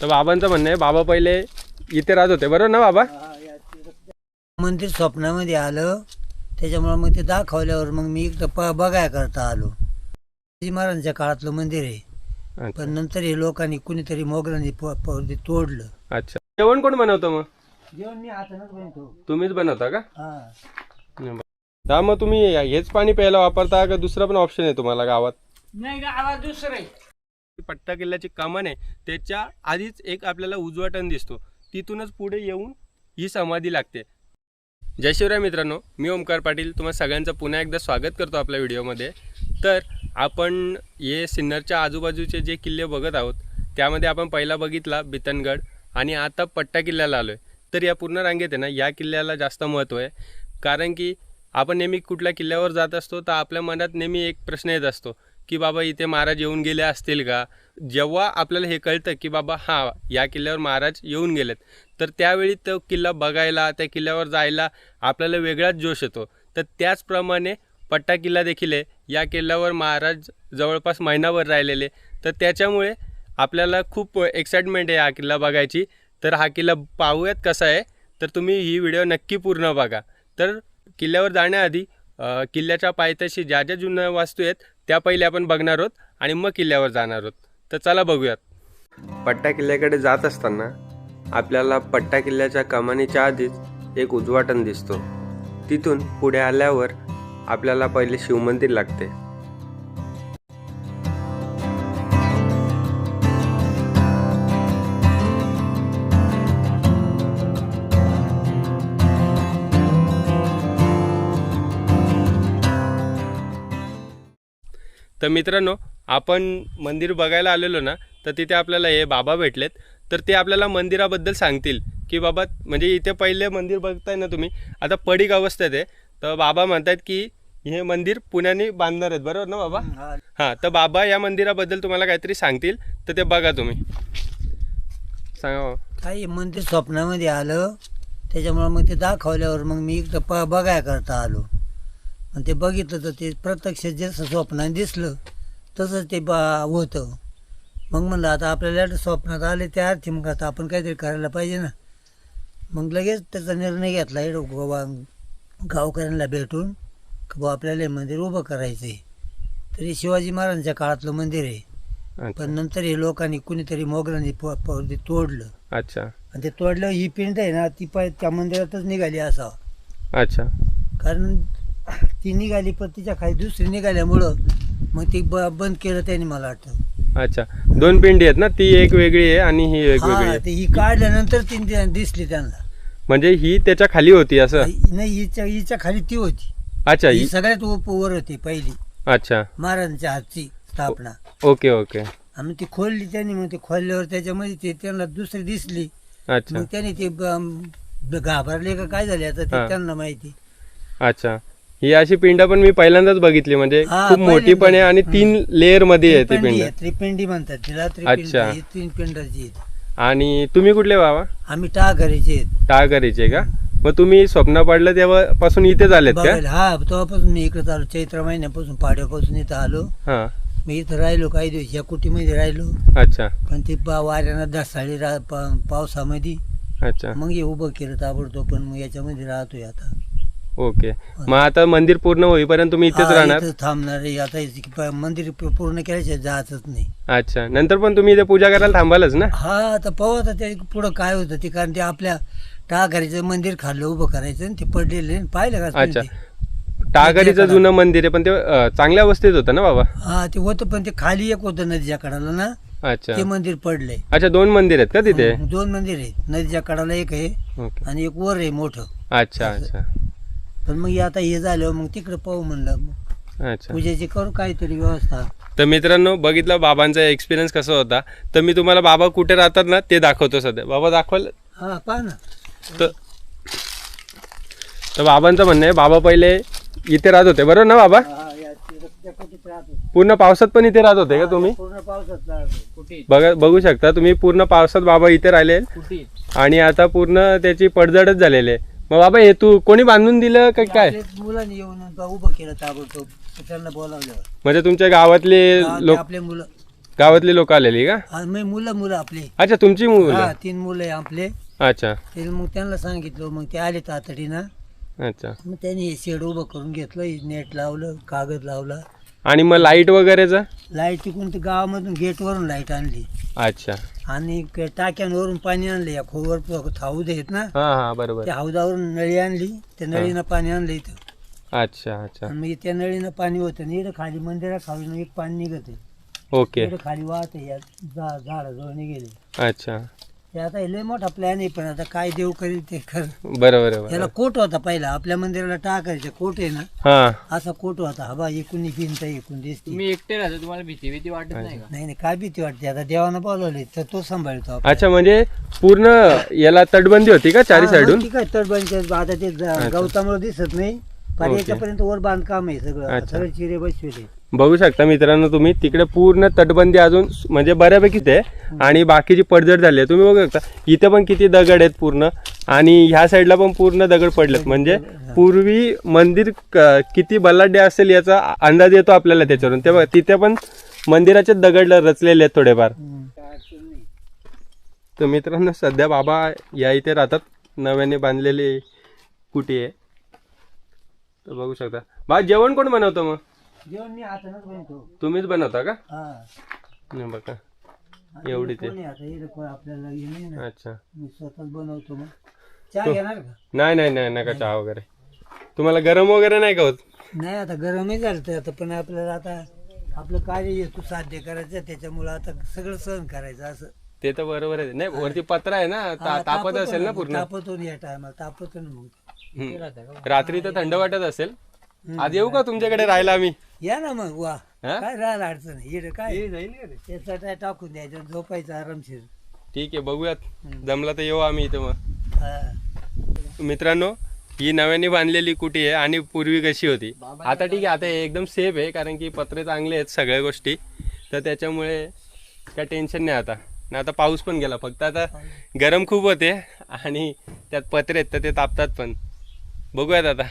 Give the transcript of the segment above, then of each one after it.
तर बाबांचं म्हणणं आहे बाबा पहिले इथे राहत होते. बरोबर ना बाबा? मंदिर स्वप्नामध्ये आलं त्याच्यामुळं मग ते दाखवल्यावर मग मी प बघाय करता आलो. शिवाजी महाराजांच्या काळातलं मंदिर आहे. पण नंतर हे लोकांनी कुणीतरी मोगरांनी प- प- ते तोडलं. अच्छा. जेवण कोण बनवतं मग? जेवण मी हातानच बनतो तुम्हीच बनवता का? हा. हा मग तुम्ही हेच पाणी प्यायला वापरता का? दुसरं पण ऑप्शन आहे तुम्हाला गावात? नाही गावात दुसरं पट्टा किल्ल्याची कमान आहे त्याच्या आधीच एक आपल्याला उजवा टन दिसतो. तिथूनच पुढे येऊन ही समाधी लागते. जय शिवराय मित्रांनो मी ओमकार पाटील. तुम्हा सगळ्यांचं पुन्हा एकदा स्वागत करतो आपल्या व्हिडिओमध्ये. तर आपण हे सिन्नरच्या आजूबाजूचे जे किल्ले बघत आहोत त्यामध्ये आपण पहिला बघितला बितनगड आणि आता पट्टा किल्ल्याला आलो आहे तर या पूर्ण रांगेत आहे ना या किल्ल्याला जास्त महत्त्व आहे. कारण की आपण नेहमी कुठल्या किल्ल्यावर जात असतो तर आपल्या मनात नेहमी एक प्रश्न येत असतो. की बाबा इथे महाराज येऊन गेले असतील का? जेव्हा आपल्याला हे कळतं की बाबा हां या किल्ल्यावर महाराज येऊन गेलेत. तर त्यावेळी तो किल्ला बघायला त्या किल्ल्यावर जायला आपल्याला वेगळाच जोश येतो. तर त्याचप्रमाणे पट्टा किल्ला देखील आहे. या किल्ल्यावर महाराज जवळपास महिनाभर राहिलेले. तर त्याच्यामुळे आपल्याला खूप एक्साइटमेंट आहे हा किल्ला बघायची. तर हा किल्ला पाहूयात कसा आहे. तर तुम्ही ही व्हिडिओ नक्की पूर्ण बघा. तर किल्ल्यावर जाण्याआधी किल्ल्याच्या पायथ्याशी ज्या ज्या जुन्या वास्तू आहेत त्या पहिले आपण बघणार आहोत आणि मग किल्ल्यावर जाणार आहोत. तर चला बघूयात. पट्टा किल्ल्याकडे जात असताना आपल्याला पट्टा किल्ल्याच्या कमानीच्या आधीच एक उजवाटन दिसतो. तिथून पुढे आल्यावर आपल्याला पहिले शिवमंदिर लागते. तर मित्रांनो आपण मंदिर बघायला आलेलो ना तर तिथे आपल्याला हे बाबा भेटलेत. तर ते आपल्याला मंदिराबद्दल सांगतील की बाबा म्हणजे इथे पहिले मंदिर बघताय ना तुम्ही आता पडीक अवस्थेत आहे. तर बाबा म्हणतात की हे मंदिर पुण्याने बांधणार आहेत बरोबर ना बाबा? हां. तर बाबा या मंदिराबद्दल तुम्हाला काहीतरी सांगतील तर ते बघा तुम्ही. सांगा. काही मंदिर स्वप्नामध्ये आलं त्याच्यामुळं मग ते दाखवल्यावर मग मी इकडं प बघाय करता आलो. आणि ते बघितलं तर ते प्रत्यक्ष जसं स्वप्नात दिसलं तसंच ते बा होतं. मग म्हणलं आता आपल्याला स्वप्नात आले त्या अर्थी मग आता आपण काहीतरी करायला पाहिजे ना. मग लगेच त्याचा निर्णय घेतला हे गोवा गावकऱ्यांना भेटून की बुवा आपल्याला हे मंदिर उभं करायचं आहे तरी शिवाजी महाराजांच्या काळातलं मंदिर आहे. पण नंतर हे लोकांनी कुणीतरी मोगरांनी ते तोडलं. अच्छा. आणि ते तोडलं ही पिंड आहे ना ती पाय त्या मंदिरातच निघाली असावं. अच्छा. कारण ती निघाली पण तिच्या खाली दुसरी निघाल्यामुळं मग ती ब बंद केलं त्यांनी मला वाटतं. अच्छा. दोन पिंडी आहेत ना ती एक वेगळी आहे आणि ही एक वेगळी हा आहे. ते ही काढल्यानंतर ती दिसली त्यांना. म्हणजे ही त्याच्याखाली होती असं? नाही हिच्या हिच्या खाली ती होती. अच्छा ही ही सगळ्यात वर वर होती पहिली. अच्छा. महाराजांच्या हातची स्थापना. Okay okay. आणि ती खोलली त्यांनी मग ती खोलल्यावर त्याच्यामध्ये ते त्यांना दुसरी दिसली. अच्छा. मग त्यांनी ते ब- घाबरले का काय झाले आता हा. ते त्यांना माहिती. अच्छा. ही अशी पिंड पण मी पहिल्यांदाच बघितली म्हणजे हा, खूप मोठी पण आहे आणि. तीन लेअरमध्ये आहे ती त्रिपिंडी पिंड. आहे, त्रिपिंडी म्हणतात तिला त्रिपिंडी अच्छा. ही तीन पिंडाची आहेत. आणि तुम्ही कुठले बाबा? आम्ही टाळघरीचे आहेत. टाळकरीचे का? मग तुम्ही स्वप्न पडलं तेव्हापासून इथेच आलेत का? बघायला हा तेव्हापासून मी इकडे आलो चैत्र महिन्यापासून पाड्यापासून इथं आलो. हा. मी इथं राहिलो काही दिवस या कुटीमध्ये राहिलो. अच्छा. पण ते पा वाऱ्यानं दसाळी रा पा- पावसामध्ये. अच्छा. मग हे उभं केलं ताबडतोब पण मग याच्यामध्ये राहतोय आता. ओके. मग आता मंदिर पूर्ण होईपर्यंत तुम्ही इथेच हा, राहणार? इथं थांबणार आहे. आता इथे प- मंदिर प- पूर्ण केल्याशिवाय जायचंच नाही. अच्छा. नंतर पण तुम्ही इथे पूजा करायला थांबालच ना? हा आता पाहू आता ते पुढं काय होतं ते. कारण ते आपल्या टाळघरीचं मंदिर खाल्लं उभं करायचं आणि ते पडलेले पाहिलं का अच्छा. ते? जुनं मंदिर आहे पण ते अं, चांगल्या अवस्थेत होतं ना बाबा? हा ते होतं पण ते खाली एक होतं नदीच्या कडाला ना. अच्छा. ते मंदिर पडलंय. अच्छा दोन मंदिर आहेत का तिथे? दोन मंदिर आहेत. नदीच्या कडाला एक आहे ओके. आणि एक वर आहे मोठं. अच्छा अच्छा. पण मग आता हे झालं मग तिकडे पाहू म्हणलं. मग अच्छा. पूजेची करू काहीतरी व्यवस्था. तर मित्रांनो बघितलं बाबांचा एक्सपिरियन्स कसा होता. तर मी तुम्हाला बाबा कुठे राहतात ना ते दाखवतो सध्या. बाबा दाखवाल? हा पहा ना. तर तर बाबांचं म्हणणं आहे बाबा पहिले इथे राहत होते. बरोबर ना बाबा? हा, या राहतो. पूर्ण पावसात पण इथे राहत होते का तुम्ही? पूर्ण पावसात राहतो. कुठे? बघा बघू शकता तुम्ही पूर्ण पावसात बाबा इथे राहिले. कुठे? आणि आता पूर्ण त्याची पडझडच झालेली आहे. मग बाबा हे तू कोणी बांधून दिलं का काय? आपल्या मुलांनी येऊन उभं केलं ताबडतोब. त्यांना बोलावल्यावर. म्हणजे तुमच्या गावातले लोक आपले मुलं. गावातली लोक आलेली का? मुलं मुलं आपले. अच्छा तुमची हा मुलं तीन मुलं आहे आपले. अच्छा. ते मग त्यांना सांगितलं मग ते आले तातडीनं. अच्छा. मग त्यांनी हे शेड उभं करून घेतलं हे नेट लावलं कागद लावला. आणि मग लाइट वगैरेचं लाइट तिकडून ते गावामधून गेटवरून लाइट आणली. अच्छा. आणि क- टाक्यांवरून पाणी आणलं या खोवर हौद आहेत ना हा हा बरोबर. त्या हौदावरून नळी आणली त्या नळीनं पाणी आणलं इथं. अच्छा अच्छा. आणि मग त्या नळीनं पाणी होतं आणि इकडं खाली मंदिरा खाली एक पाणी निघत ओके. इकडं खाली वाहत या झा झाडाजवळ निघेले. अच्छा. ते आता हे लय मोठा प्लॅन आहे पण आता काय देव करील ते खरं. बरोबर याला बरोबर कोट होता पहिला आपल्या मंदिराला टाकायचे कोट आहे ना हा. असा कोट होता. हा बा एकूण भिंत एकूण दिसते. तुम्ही एकटे राहता तुम्हाला भीती भीती वाटत नाही का? नाही नाही काय भीती वाटते? आता देवानं बोलवले तर तो सांभाळतो. अच्छा म्हणजे पूर्ण याला तटबंदी होती का चारी हा, साईडून ठीक आहे? तटबंदीचे आता ते गवतामुळे दिसत नाही पण ओके. याच्यापर्यंत वर बांधकाम आहे सगळं. अच्छा. सगळे चिरे बसविले. बघू शकता मित्रांनो तुम्ही तिकडे पूर्ण तटबंदी अजून म्हणजे बऱ्यापैकीच आहे. आणि बाकीची पडझड झाली आहे. तुम्ही बघू शकता इथे पण किती दगड आहेत पूर्ण. आणि ह्या साईडला पण पूर्ण दगड पडलेत. म्हणजे पूर्वी मंदिर किती बलाढ्य असेल याचा अंदाज येतो आपल्याला त्याच्यावरून. तेव्हा तिथे पण मंदिराचे दगड रचलेले आहेत थोडेफार. तर मित्रांनो सध्या बाबा या इथे राहतात. नव्याने बांधलेली कुटी आहे. तर बघू शकता. बा जेवण कोण बनवतं मग? जेवण मी हातानच बनतो तुम्हीच बनवता का? हा. नाही बघा. आता एवढी ते. कोणी आता इथं कोण आपल्याला हे नाही ना. अच्छा. मी स्वतःच बनवतो मग. चहा घेणार का? नाही नाही नाही नका चहा वगैरे. तुम्हाला गरम वगैरे नाही का होत? नाही आता गरमही झालं आता पण आपल्याला आता आपलं कार्य हेतू साध्य करायचं त्याच्यामुळं आता सगळं सहन करायचं असं. ते तर बरोबर आहे. नाही वरती पत्र आहे ना ता- हा, तापत असेल ना पूर्ण? तापतो ना या टायमाला तापतो ना मग. हम्म. रात्री तर थंड वाटत असेल. आज येऊ का तुमच्याकडे राहायला आम्ही? या ना मग वा. हा? काय राहिला अडचण. इकडे काय? त्याचा काय टाकून द्यायचं झोपायचं आरामशीर. ठीक आहे बघूयात. जमला तर येऊ आम्ही इथे मग. हा. मित्रांनो ही नव्याने बांधलेली कुटी आहे आणि पूर्वी कशी होती? आता ठीक आहे आता हे एकदम सेफ आहे कारण की पत्रे चांगले आहेत सगळ्या गोष्टी. तर त्याच्यामुळे काय टेन्शन नाही आता. आणि आता पाऊस पण गेला. फक्त आता गरम खूप होते आणि त्यात पत्रे आहेत तर ते तापतात पण. बघूयात आता.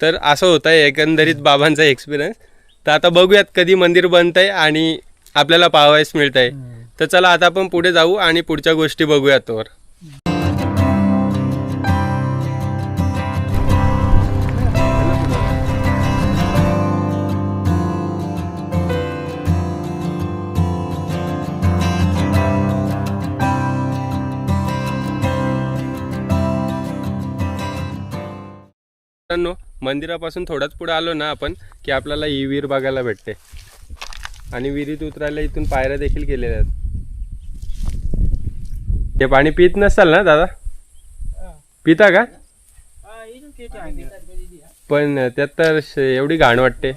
तर असं होतं एकंदरीत बाबांचा एक्सपिरियन्स तर आता बघूयात कधी मंदिर बनत आहे आणि आपल्याला पाहावयास मिळत आहे तर चला आता आपण पुढे जाऊ आणि पुढच्या गोष्टी बघूयात तोवर. मित्रांनो मंदिरापासून थोडाच पुढे आलो ना आपण की आपल्याला ही विहीर बघायला भेटते. आणि विहिरीत उतरायला इथून पायऱ्या देखील केलेल्या आहेत. ते पाणी पित नसाल ना दादा? पिता का? पण त्यात तर श- एवढी घाण वाटते.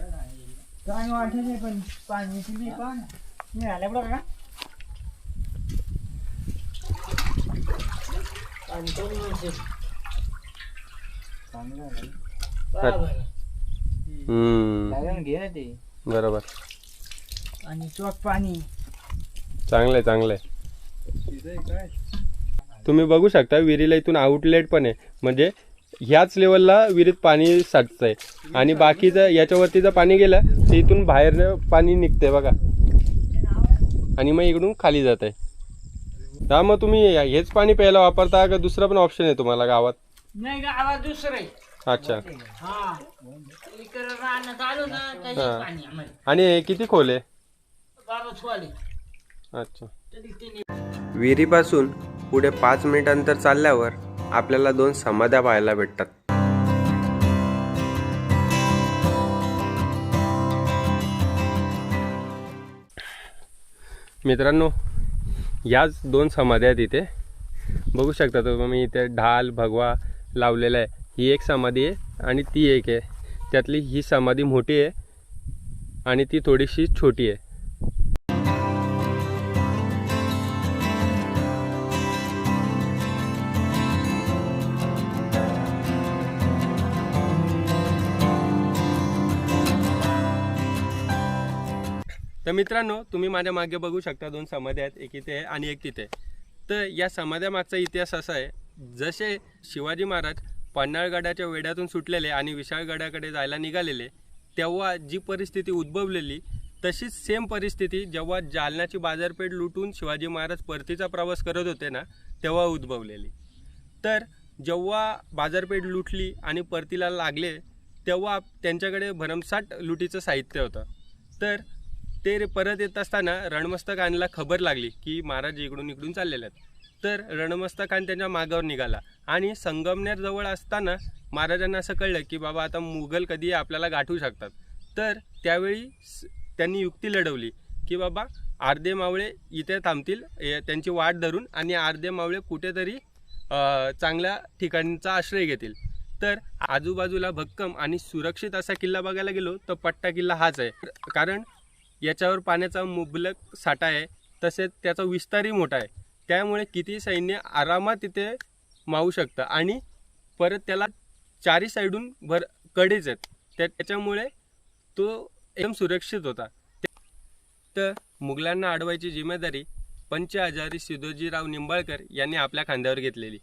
हम्म. लागेल घे ना ते. बरोबर. आणि चोख पाणी. चांगलंय चांगलंय. तुम्ही बघू शकता विहिरीला इथून आउटलेट पण आहे. म्हणजे ह्याच लेवलला विहिरीत पाणी साठतंय. आणि बाकीचं याच्यावरती जर पाणी गेलं तर इथून बाहेर पाणी निघतंय बघा. आणि मग इकडून खाली जात आहे हा मग तुम्ही हेच पाणी प्यायला वापरता का? दुसरं पण ऑप्शन आहे तुम्हाला गावात. नाही गावात दुसरं अच्छा. हा. इकडे राहण्यात आलो ना काही हा. पाणी आम्हाला आणि हे किती खोल आहे? बाबा अच्छा. तरी विहिरीपासून पुढे पाच मिनिटांतर चालल्यावर आपल्याला दोन समाध्या पाहायला भेटतात. मित्रांनो याच दोन समाध्या आहेत इथे. बघू शकता तुम्ही इथे ढाल भगवा लावलेला आहे. ही एक समाधी आहे आणि ती एक आहे. त्यातली ही समाधी मोठी आहे आणि ती थोडीशी छोटी आहे. तर मित्रांनो तुम्ही माझ्या मागे बघू शकता दोन समाध्या आहेत. एक इथे आहे आणि एक तिथे आहे. तर या समाध्या मागचा इतिहास असा आहे जसे शिवाजी महाराज पन्हाळगडाच्या वेड्यातून सुटलेले आणि विशाळगडाकडे जायला निघालेले तेव्हा जी परिस्थिती उद्भवलेली तशीच सेम परिस्थिती जेव्हा जालन्याची बाजारपेठ लुटून शिवाजी महाराज परतीचा प्रवास करत होते ना तेव्हा उद्भवलेली. तर जेव्हा बाजारपेठ लुटली आणि परतीला लागले तेव्हा त्यांच्याकडे भरमसाठ लुटीचं साहित्य होतं. तर ते परत येत असताना रणमस्तकांना खबर लागली की महाराज इकडून इकडून चाललेले आहेत. तर रणमस्तकान त्यांच्या मागावर निघाला. आणि संगमनेर जवळ असताना महाराजांना असं कळलं की बाबा आता मुघल कधी आपल्याला गाठू शकतात. तर त्यावेळी स- त्यांनी युक्ती लढवली की बाबा आर्धे मावळे इथे थांबतील ए- त्यांची वाट धरून आणि आर्धे मावळे कुठेतरी चांगल्या ठिकाणचा आश्रय घेतील. तर आजूबाजूला भक्कम आणि सुरक्षित असा किल्ला बघायला गेलो तर पट्टा किल्ला हाच आहे. कारण याच्यावर पाण्याचा मुबलक साठा आहे तसेच त्याचा विस्तारही मोठा आहे. त्यामुळे किती सैन्य आरामात तिथे मावू शकतं आणि परत त्याला चारी साईडून भर कडेच आहेत. त्या त्याच्यामुळे तो एकदम सुरक्षित होता. तर मुघलांना अडवायची जिम्मेदारी पंच हजारी सिद्धोजीराव निंबाळकर यांनी आपल्या खांद्यावर घेतलेली.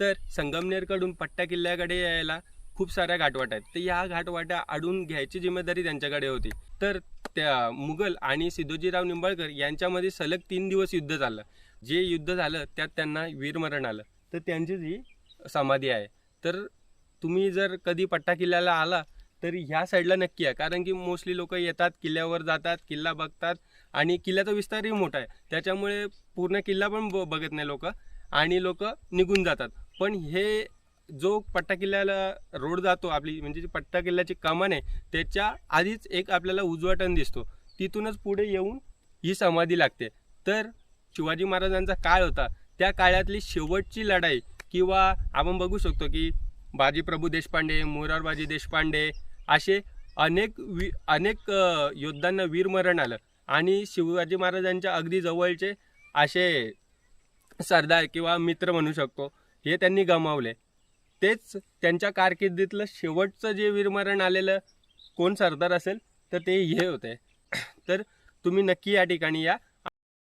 तर संगमनेरकडून पट्टा किल्ल्याकडे यायला खूप साऱ्या घाटवाट्या आहेत. तर या घाटवाट्या अडून घ्यायची जिम्मेदारी त्यांच्याकडे होती. तर त्या मुघल आणि सिद्धोजीराव निंबाळकर यांच्यामध्ये सलग तीन दिवस युद्ध झालं जे युद्ध झालं त्यात त्यांना वीरमरण आलं. तर त्यांचीच ही समाधी आहे. तर तुम्ही जर कधी पट्टा किल्ल्याला आला तर ह्या साईडला नक्की आहे कारण की मोस्टली लोक येतात किल्ल्यावर जातात किल्ला बघतात आणि किल्ल्याचा विस्तारही मोठा आहे. त्याच्यामुळे पूर्ण किल्ला पण ब- बघत नाही लोक आणि लोक निघून जातात. पण हे जो पट्टा किल्ल्याला रोड जातो आपली म्हणजे जी पट्टा किल्ल्याची कमान आहे त्याच्या आधीच एक आपल्याला उजवाटन दिसतो. तिथूनच पुढे येऊन ही समाधी लागते. तर शिवाजी महाराजांचा काळ होता. त्या काळातली शेवटची लढाई किंवा आपण बघू शकतो की बाजीप्रभू देशपांडे मोरारबाजी देशपांडे असे अनेक वी अनेक योद्धांना वीरमरण आलं. आणि शिवाजी महाराजांच्या अगदी जवळचे असे सरदार किंवा मित्र म्हणू शकतो हे त्यांनी गमावले. तेच त्यांच्या कारकिर्दीतलं शेवटचं जे वीरमरण आलेलं कोण सरदार असेल तर ते हे होते. तर तुम्ही नक्की या ठिकाणी या.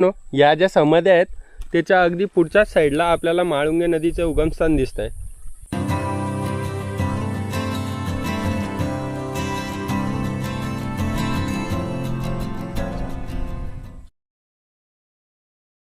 नो, या ज्या समाध्या आहेत त्याच्या अगदी पुढच्याच साईडला आपल्याला माळुंगे नदीचं उगमस्थान दिसत आहे